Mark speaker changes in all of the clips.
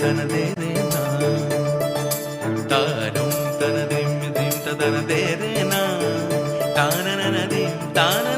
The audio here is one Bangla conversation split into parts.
Speaker 1: തനതേരേനാ താരും തനതേം തനതേരേനാ താനനനതേം താന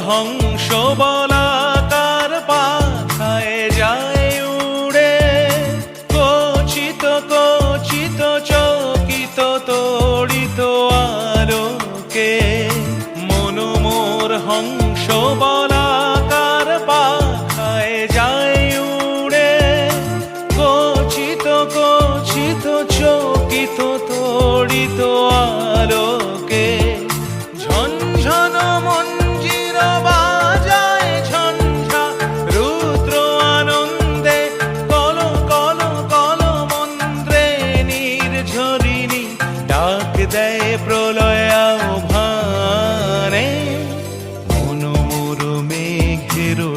Speaker 1: হংস বলাকার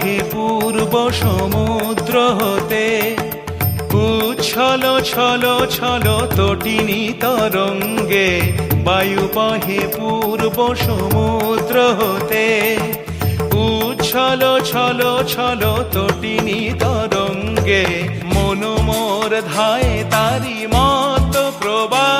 Speaker 1: বহে পূর্ব সমুদ্র হতে, উচ্ছল ছল ছল তটিনী তরঙ্গে, বায়ু বহে পূর্ব সমুদ্র হতে, উচ্ছল ছল ছল তটিনী তরঙ্গে মনোমোর ধায় তারি মত প্রবাহে